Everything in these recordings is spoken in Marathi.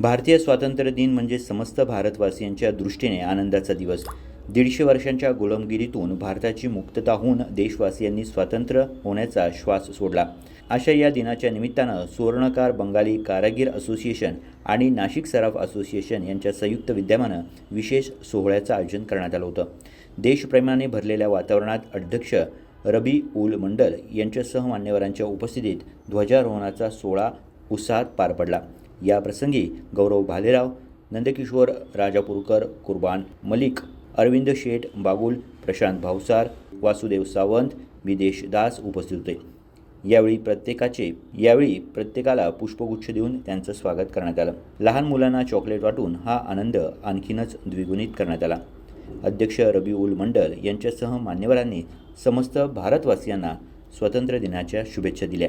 भारतीय स्वातंत्र्य दिन म्हणजे समस्त भारतवासियांच्या दृष्टीने आनंदाचा दिवस. दीडशे वर्षांच्या गुलामगिरीतून भारताची मुक्तता होऊन देशवासियांनी स्वातंत्र्य होण्याचा श्वास सोडला. अशा या दिनाच्या निमित्तानं सुवर्णकार बंगाली कारागीर असोसिएशन आणि नाशिक सराफ असोसिएशन यांच्या संयुक्त विद्यमानं विशेष सोहळ्याचं आयोजन करण्यात आलं होतं. देशप्रेमाने भरलेल्या वातावरणात अध्यक्ष रबी उल मंडल यांच्यासह मान्यवरांच्या उपस्थितीत ध्वजारोहणाचा सोहळा उत्साहात पार पडला. या प्रसंगी गौरव भालेराव नंदकिशोर राजापूरकर कुर्बान मलिक अरविंद शेठ बागुल प्रशांत भावसार वासुदेव सावंत विदेश दास उपस्थित होते. यावेळी प्रत्येकाचे यावेळी प्रत्येकाला पुष्पगुच्छ देऊन त्यांचं स्वागत करण्यात आलं. लहान मुलांना चॉकलेट वाटून हा आनंद आणखीनच द्विगुणित करण्यात आला. अध्यक्ष रबी उल मंडल यांच्यासह मान्यवरांनी समस्त भारतवासियांना स्वातंत्र्य दिनाच्या शुभेच्छा दिल्या.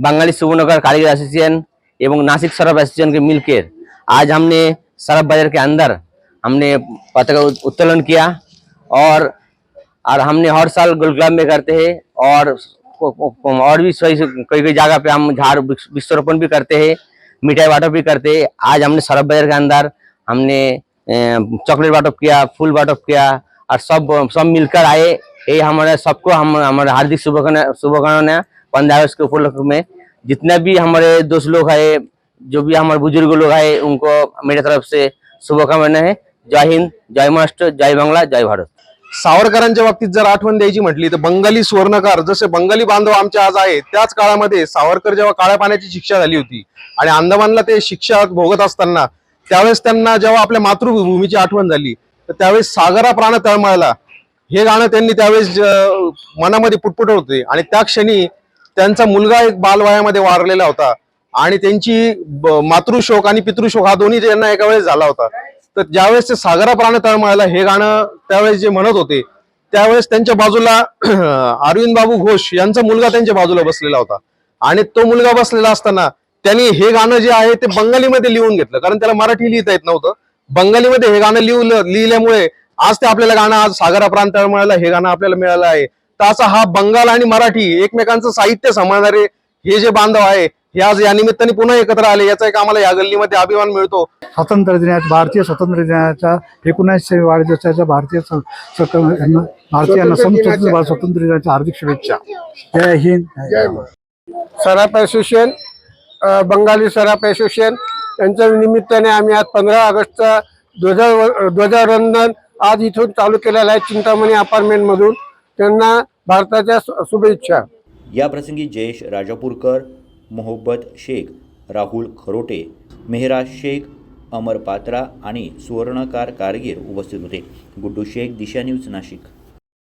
बंगाली सुवर्णकर कारीगर एसोसिएशन एवं नासिक शराब एसोसिएशन के मिलकर आज हमने शराब बाज़ार के अंदर हमने पताका उत- उत्तोलन किया और और हमने हर साल गोल क्लब में करते हैं और और भी सही कई कई जगह पे हम झाड़ वृक्ष- वृक्षारोपण भी करते हैं, मिठाई बाटप भी करते हैं। आज हमने शराब बाज़ार के अंदर हमने चॉकलेट बाटप किया, फूल बाटप किया और सब सब मिलकर आए। ये हमारे सबको हम, हमारे हार्दिक शुभकामना शुभकामना पंद्रह अगस्त के उपलक्ष्य में जितने भी हमारे दोस्त लोग है जो भी हमारे बुजुर्ग लोग है उनको मेरे तरफ से शुभकामना है। जय हिंद जय महाराष्ट्र जय बांग्ला जय भारत। सावरकरांच्या बाबतीत जर आठवण द्यायची म्हटली तर बंगाली सुवर्णकार जसे बंगाली बांधव आमचे आज आहेत त्याच काळामध्ये सावरकर जेव्हा काळ्या पाण्याची शिक्षा झाली होती आणि अंदमानला ते शिक्षा भोगत असताना त्यावेळेस त्यांना जेव्हा आपल्या मातृभूमीची आठवण झाली तर त्यावेळेस सागरा प्राण तळमळला हे गाणं त्यांनी त्यावेळेस मनामध्ये पुटपुट होते आणि त्या क्षणी त्यांचा मुलगा एक बालवयामध्ये वारलेला होता. आणि त्यांची मातृशोक आणि पितृशोक हा दोन्ही त्यांना एका वेळेस झाला होता. तर ज्यावेळेस ते सागरा प्राण तळमळाला हे गाणं त्यावेळेस जे म्हणत होते त्यावेळेस त्यांच्या बाजूला अरविंद बाबू घोष यांचा मुलगा त्यांच्या बाजूला बसलेला होता. आणि तो मुलगा बसलेला असताना त्यांनी हे गाणं जे आहे ते बंगालीमध्ये लिहून घेतलं. कारण त्याला मराठी लिहिता येत नव्हतं. बंगालीमध्ये हे गाणं लिहून लिहिल्यामुळे आज ते आपल्याला गाणं आज सागरा प्रांत तळमळायला हे गाणं आपल्याला मिळालं आहे. तर असा हा बंगाल आणि मराठी एकमेकांचं साहित्य सांभाळणारे हे जे बांधव आहे हे आज या निमित्ताने पुन्हा एकत्र आले याचा एक आम्हाला या गल्लीमध्ये अभिमान मिळतो. स्वातंत्र्य दिनाच्या भारतीय स्वातंत्र्य दिनाच्या एकोणीसशे वाढदिवसाच्या भारतीय भारतीयांना स्वातंत्र्य दिनाच्या हार्दिक शुभेच्छा. जय हिंद. जय महाराष्ट्र. सराफ असोसिएशन बंगाली सराफ असोसिएशन यांच्या निमित्ताने आम्ही आज पंधरा ऑगस्टचा ध्वजा ध्वजावंदन आज इथून चालू केलेलं आहे चिंतामणी अपार्टमेंट मधून त्यांना भारताच्या शुभेच्छा. या प्रसंगी जयेश राजापूरकर मोहब्बत शेख राहुल खरोटे मेहराज शेख अमर पात्रा आणि सुवर्णकार कारगीर उपस्थित होते. गुड्डू शेख दिशा न्यूज नाशिक.